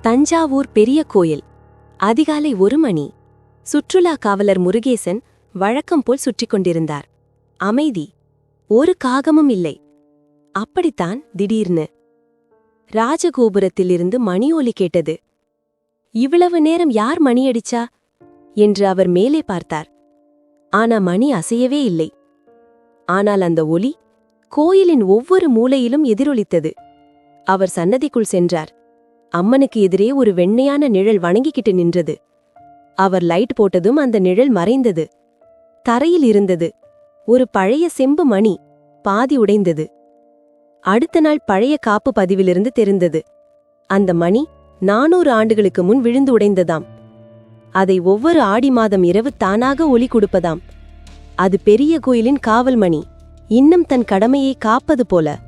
தஞ்சாவூர் பெரிய கோயில். அதிகாலை ஒரு மணி. சுற்றுலா காவலர் முருகேசன் வழக்கம் போல் சுற்றிக் கொண்டிருந்தார். அமைதி. ஒரு காகமும் இல்லை. அப்படித்தான் திடீர்னு. ராஜகோபுரத்திலிருந்து மணி ஒலி கேட்டது. இவ்வளவு நேரம் யார் மணியடிச்சா என்று அவர் மேலே பார்த்தார். ஆனா மணி அசையவே இல்லை. ஆனால் அந்த ஒலி கோயிலின் ஒவ்வொரு மூலையிலும் எதிரொலித்தது. அவர் சன்னதிக்குள் சென்றார். அம்மனுக்கு எதிரே ஒரு வெண்ணையான நிழல் வணங்கிக்கிட்டு நின்றது. அவர் லைட் போட்டதும் அந்த நிழல் மறைந்தது. தரையில் இருந்தது. ஒரு பழைய செம்பு மணி பாதி உடைந்தது. அடுத்த நாள் பழைய காப்பு பதிவிலிருந்து தெரிந்தது. அந்த மணி நானூறு ஆண்டுகளுக்கு முன் விழுந்து உடைந்ததாம். அதை ஒவ்வொரு ஆடி மாதம் இரவு தானாக ஒலி கொடுப்பதாம். அது பெரிய கோயிலின் காவல் மணி. இன்னும் தன் கடமையை காப்பது போல.